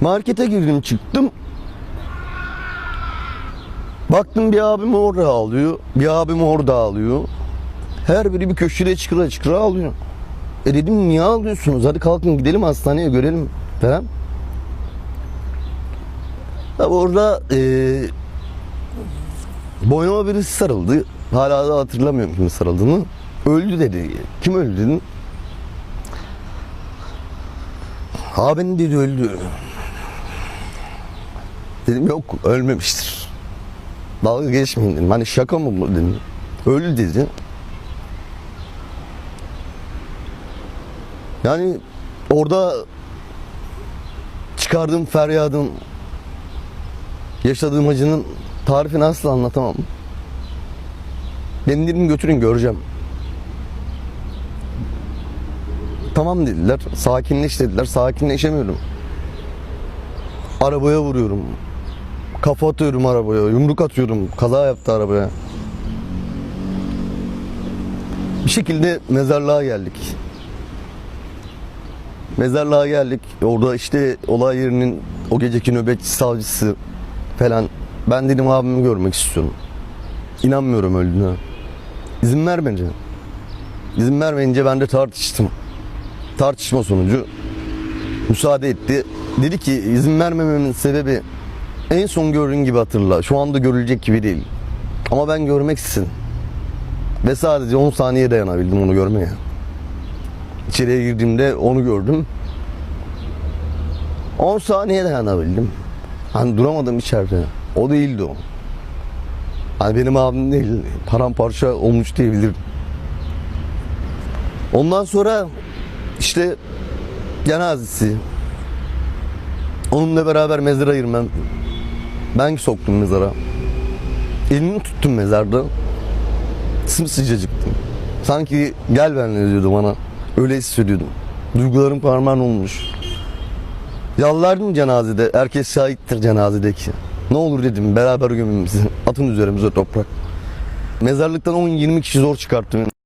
Markete girdim çıktım. Baktım bir abim orada ağlıyor. Bir abim orada ağlıyor. Her biri bir köşede çıkıra çıkıra ağlıyor. E dedim niye ağlıyorsunuz? Hadi kalkın gidelim hastaneye görelim falan. Tabi orada eee boynuma birisi sarıldı. Hala da hatırlamıyorum kimin sarıldığını. Öldü dedi. Kim öldü dedim. Abin dedi öldü. Dedim yok ölmemiştir. Dalga geçmeyin dedim. Hani şaka mı bu dedim. Öldü dedi. Yani orada çıkardığım feryadın yaşadığım acının tarifini asla anlatamam. Beni götürün göreceğim. Tamam dediler. Sakinleş dediler. Sakinleşemiyorum. Arabaya vuruyorum. Kafa atıyorum arabaya. Yumruk atıyorum. Kaza yaptı arabaya. Bir şekilde mezarlığa geldik. Mezarlığa geldik. Orada işte olay yerinin o geceki nöbetçi savcısı falan. Ben dedim abimi görmek istiyorum. İnanmıyorum öldüğüne. İzin vermeyince. İzin vermeyince ben de tartıştım. Tartışma sonucu müsaade etti. Dedi ki izin vermememin sebebi en son gördüğün gibi hatırla. Şu anda görülecek gibi değil. Ama ben görmek istedim. Ve sadece 10 saniye dayanabildim onu görmeye. İçeriye girdiğimde onu gördüm. 10 saniye dayanabildim. Hani duramadım içeride. O değildi o. Hani benim abim değil. Paramparça olmuş diyebilirim. Ondan sonra işte cenazesi. Onunla beraber mezara girmem. Ben soktum mezara. Elini tuttum mezarda. Sımsıcacıktım. Sanki gel benimle diyordu bana. Öyle hissediyordum. Duygularım parmağın olmuş. Yalvardım cenazede. Herkes şahittir cenazedeki. Ne olur dedim beraber gömün bizi. Atın üzerimize toprak. Mezarlıktan 10-20 kişi zor çıkarttım.